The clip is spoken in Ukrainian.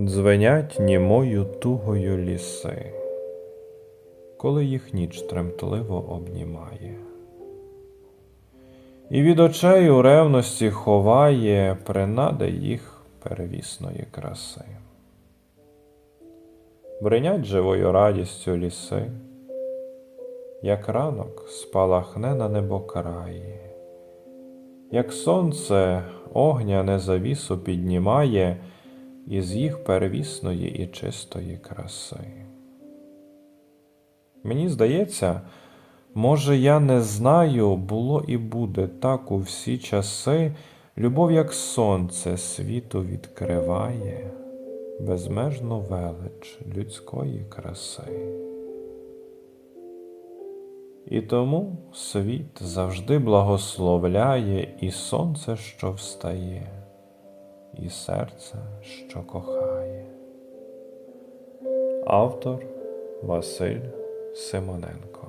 Дзвенять німою тугою ліси, коли їх ніч тремтливо обнімає, і від очей у ревності ховає принади їх первісної краси. Бринять живою радістю ліси, як ранок спалахне на небокраї, як сонце огняне завісу піднімає із їх первісної і чистої краси. Мені здається, може, я не знаю, було і буде так у всі часи, любов, як сонце світу відкриває, безмежну велич людської краси. І тому світ завжди благословляє і сонце, що встає, і серце, що кохає. Автор Василь Симоненко